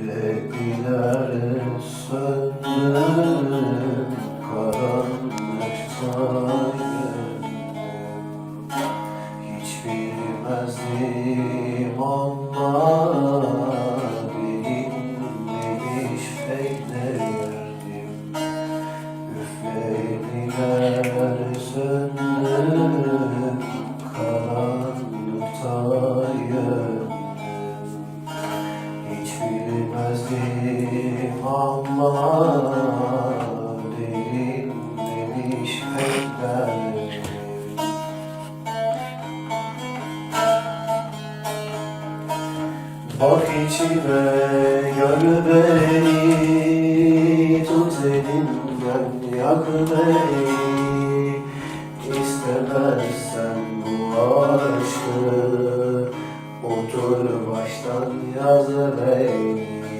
Yüreklerim söndü karanlıkta Hiç bilmezdim onlar Allah'a derin Bak içime gör Tut elimden yak beni bu aşkı Otur baştan yaz beni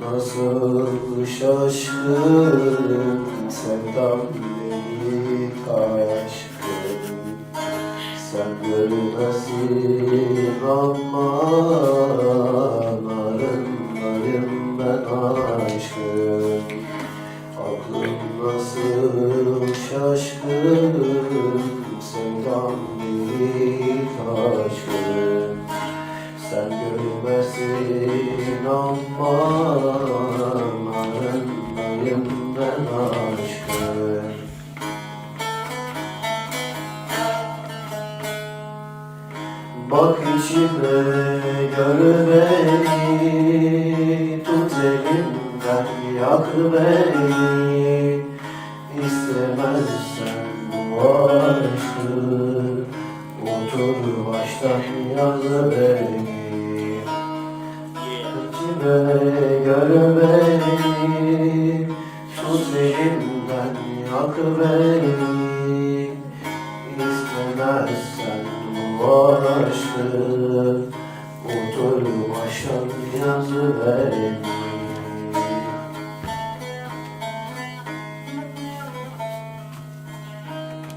nasıl şaşkın Sevdam değil aşkın Sen görmesin ama Narındayım ben aşkın Aklım nasıl şaşkın Sevdam değil Bak içime gör beni Tut elimden yak beni. İstemezsen bu aşkı Otur baştan yaz beni. İçime gör beni Tut elimden yak beni. İstemezsen bu aşkı Otur baştan yaz beni